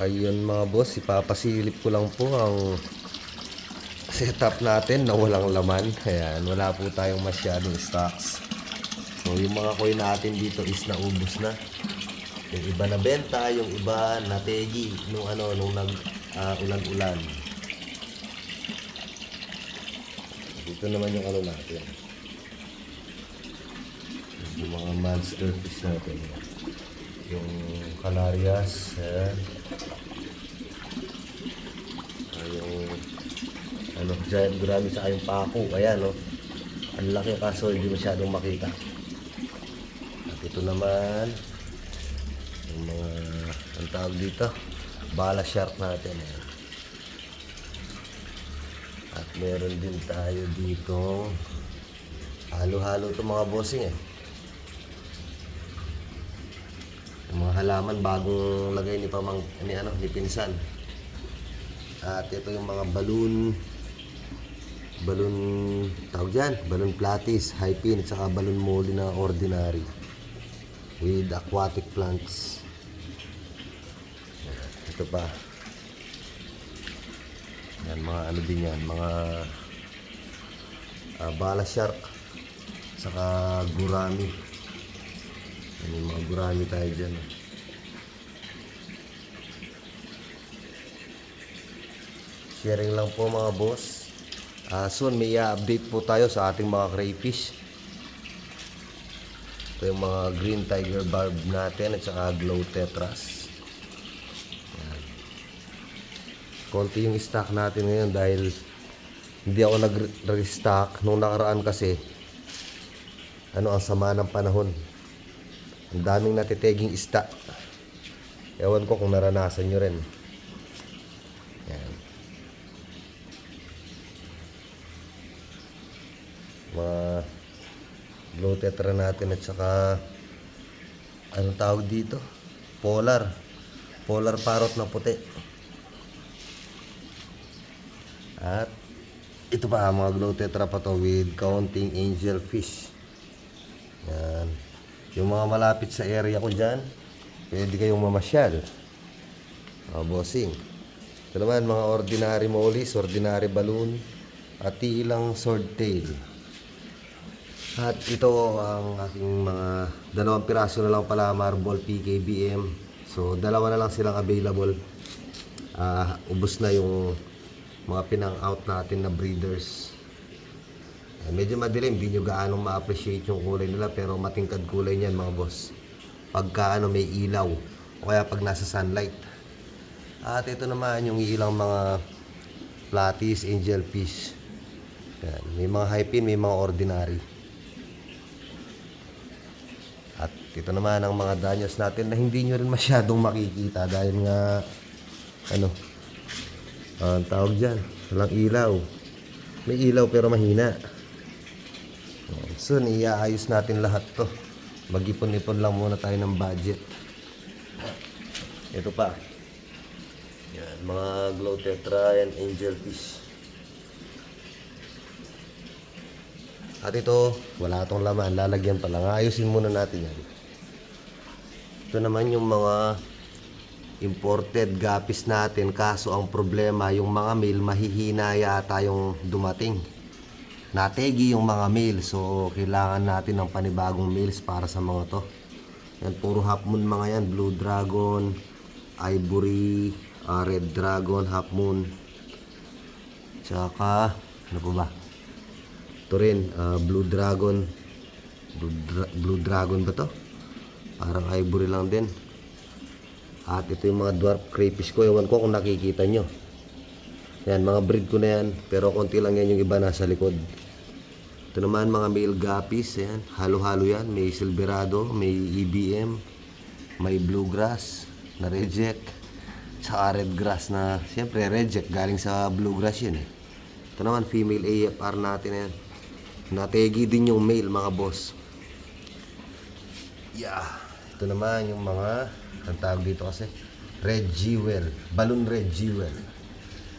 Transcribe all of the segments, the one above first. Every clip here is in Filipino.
Ayun mga boss, ipapasilip ko lang po ang setup natin na walang laman. Ayan, wala po tayong masyadong stocks. So yung mga coin natin dito is naubos na. Yung iba na benta, yung iba na tegi nung ano nung nag ah, ulan-ulan. Dito naman yung ano natin. Yung mga monster fish natin. Yung Canarias, ayan. Ah, yung ano, giant gurami sa yung pako. Ayan, no. Ang laki kaso hindi masyadong makita. At ito naman, yung mga, ang tawag dito, bala shark natin. Ayan. At meron din tayo dito, halo-halo to mga bossing eh. Yung mga halaman bagong lagay ni pamang ni ano ni pinsan. At ito yung mga balloon balloon tawag dyan, balloon platis, high pin, saka balloon molly na ordinary with aquatic plants. Ito pa. Yan, mga ano din yan, mga ah, bala shark, saka gurami. Yan yung mga gurami tayo dyan. Sharing lang po mga boss. Ah, soon may i-update po tayo sa ating mga crayfish. Ito yung mga green tiger barb natin at saka glow tetras. Yan. Konti yung stock natin ngayon dahil hindi ako nag-restock nung nakaraan kasi ano ang sama ng panahon. Ang daming natiteging isda. Ewan ko kung naranasan nyo rin. Mga glow tetra natin at saka anong tawag dito? Polar. Polar parrot na puti. At ito pa mga glow tetra pa to with counting angel fish. Yan. Yung mga malapit sa area ko dyan, pwede kayong mamasyal. Mga bossing. Ito naman, mga ordinary mollies, ordinary balloon, at ilang swordtail. At ito ang aking mga dalawang piraso na lang pala marble PKBM. So, dalawa na lang silang available. Ah, ubos na yung mga pinang-out natin na breeders. Eh, medyo madilim, hindi nyo gaano ma-appreciate yung kulay nila pero matingkad kulay niyan mga boss. Pagka ano may ilaw o kaya pag nasa sunlight. At ito naman yung ilang mga platis, angel fish. Yan. May mga high pin, may mga ordinary. At ito naman ang mga danyos natin na hindi nyo rin masyadong makikita dahil nga ano ah, ang tawag dyan, walang ilaw. May ilaw pero mahina. Soon, iaayos natin lahat to. Mag-ipon-ipon lang muna tayo ng budget. Ito pa. Yan, mga glow tetra and angel fish. At ito, wala tong laman. Lalagyan pa lang. Ayusin muna natin yan. Ito naman yung mga imported gapis natin. Kaso ang problema, yung mga meal, mahihina yata yung dumating nategi yung mga meals. So, kailangan natin ng panibagong meals para sa mga to. Yan, puro half moon mga yan. Blue Dragon, Ivory, ah, Red Dragon, half moon. Tsaka, ano po ba? Ito rin, ah, Blue Dragon. Blue, Dra- Blue Dragon ba to? Parang Ivory lang din. At ito yung mga dwarf crayfish ko. Ewan ko kung nakikita nyo. Yan, mga breed ko na yan. Pero konti lang yan yung iba nasa likod. Ito naman mga male guppies. Yan, halo-halo yan. May silverado, may EBM, may bluegrass na reject. Tsaka red grass na, siyempre reject. Galing sa bluegrass yun eh. Ito naman, female AFR natin yan. Nategi din yung male mga boss. Yeah. Ito naman yung mga, ang tawag dito kasi, Red Jewel, Balloon Red Jewel.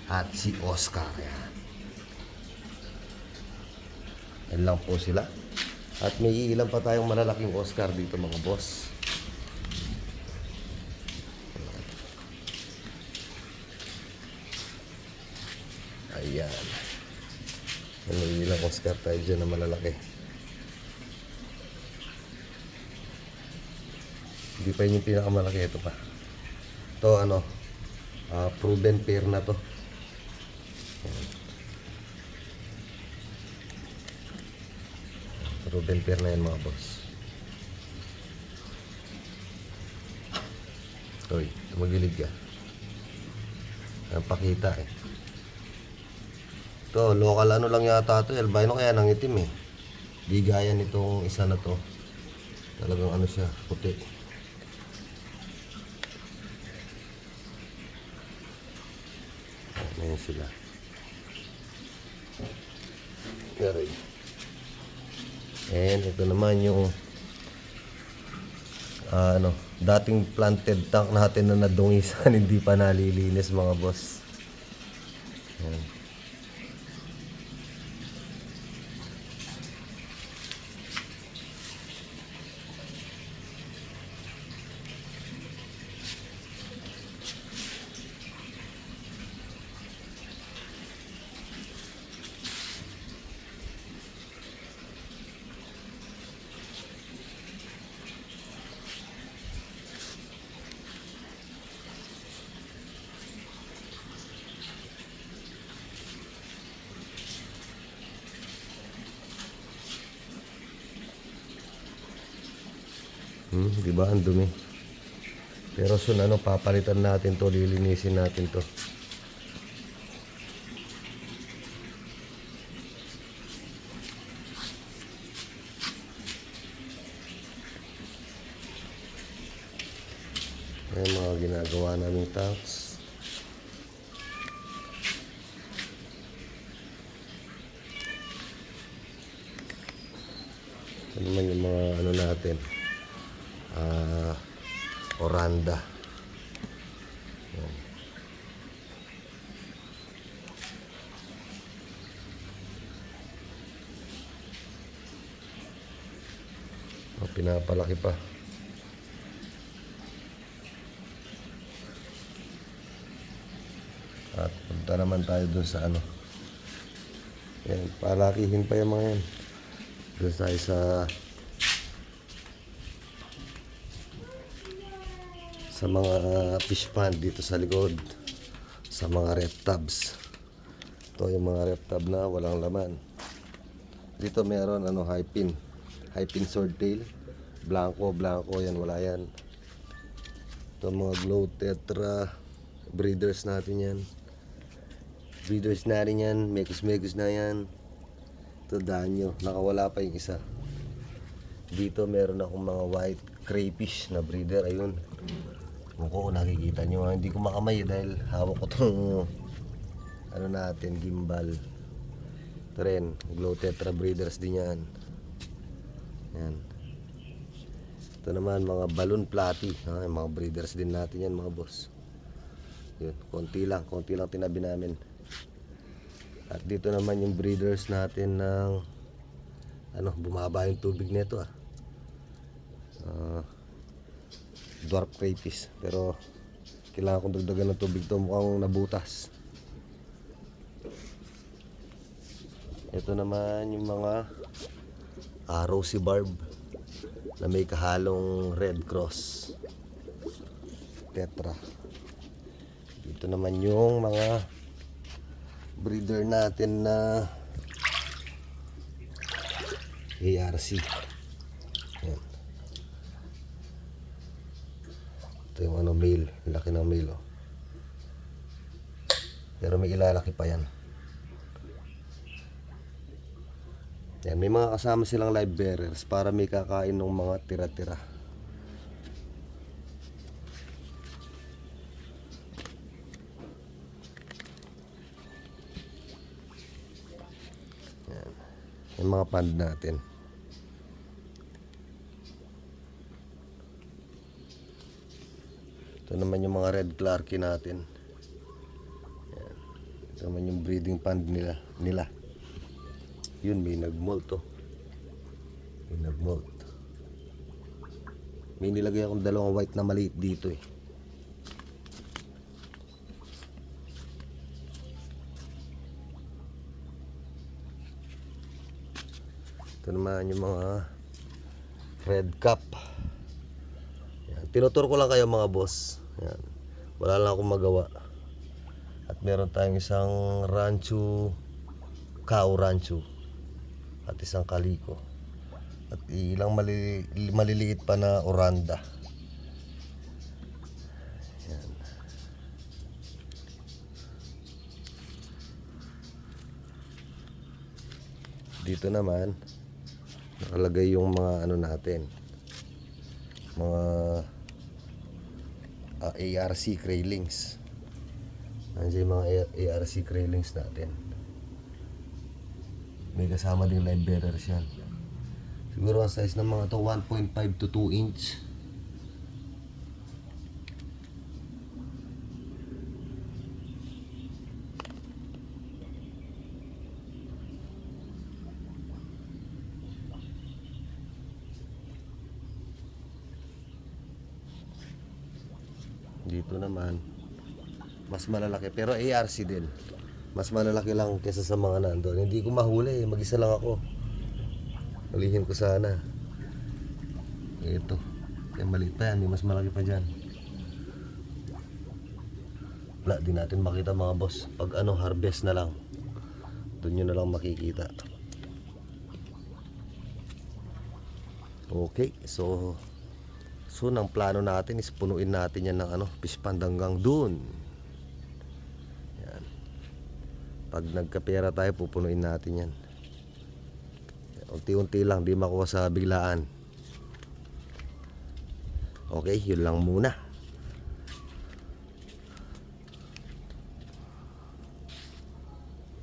At si Oscar, yan. Yan lang po sila. At may ilan pa tayong malalaking Oscar dito mga boss. Ayan. Ano ilang Oscar tayo dyan na malalaki. Hindi pa yun yung pinakamalaki. Ito pa. Ito ano, ah, proven pair na to. Proven pair na yan mga boss. Uy, tumagilid ka. Ang pakita eh. To, local ano lang yata to, albino kaya nang itim eh. Di gaya nitong isa na to. Talagang ano siya, puti. Ayan sila. Pero, and ito naman yung ah, ano, dating planted tank natin na nadungisan, hindi pa nalilinis mga boss. Ayan. Hmm, di ba? Ang dumi. Pero soon ano, papalitan natin to, lilinisin natin to. Ayan mga ginagawa naming tanks. Ito naman yung mga ano natin ah oranda. Oh, pinapalaki pa. At punta naman tayo dun sa ano. Yan, palakihin pa yung mga yan. Dun tayo sa sa mga fish pond dito sa likod sa mga rep tubs. Ito yung mga rep tub na walang laman. Dito meron ano high pin. High pin swordtail blanco blanco yan wala yan. Ito mga glow tetra breeders natin yan. Breeders natin yan mekus mekus na yan. Ito danyo nakawala pa yung isa. Dito meron akong mga white crayfish na breeder. Ayun Muko, nakikita nyo. ah, Hindi ko makamay dahil hawak ko tong ano natin, gimbal. Ito rin, glow tetra breeders din yan. Yan. Ito naman, mga balloon platy. Yung mga breeders din natin yan, mga boss. Yun, konti lang. Konti lang tinabi namin. At dito naman yung breeders natin ng ano, bumaba yung tubig nito ah. Ah, dwarf crayfish. Pero kailangan kong dagdagan ng tubig to. Mukhang nabutas. Ito naman yung mga ah, rosy barb na may kahalong red cross. Tetra. Dito naman yung mga breeder natin na ARC yan Ito yung ano, male. Laki ng male, oh. Pero may ilalaki pa yan. Yan, may mga kasama silang live bearers para may kakain ng mga tira-tira. Yan. Yung mga pond natin. Ito naman yung mga red clarky natin. Yan. Ito naman yung breeding pond nila. nila. Yun, may nagmolt to. Oh. May nagmolt. May nilagay akong dalawang white na maliit dito eh. Ito naman yung mga red cap yan. Tinuturo ko lang kayo mga boss. Yan. Wala lang akong magawa. At meron tayong isang rancho, cow rancho. At isang kaliko. At ilang mali, maliliit pa na oranda. Dito naman, nakalagay yung mga ano natin. Mga ah, ARC crailings. Nandiyan yung mga ARC crailings natin. May kasama din live bearers yan. Siguro ang size ng mga to 1.5 to 2 inch. Dito naman, mas malalaki. Pero ARC din. Mas malalaki lang kesa sa mga nandun. Hindi ko mahuli. Mag-isa lang ako. Hulihin ko sana. Ito. Yan maliit pa yan. May mas malaki pa dyan. Wala din natin makita mga boss. Pag ano harvest na lang. Doon nyo na lang makikita. Okay. So, soon ang plano natin is punuin natin yan ng ano, fish hanggang doon. Yan. Pag nagkapera tayo, pupunuin natin yan. Unti-unti lang, di makuha sa biglaan. Okay, yun lang muna.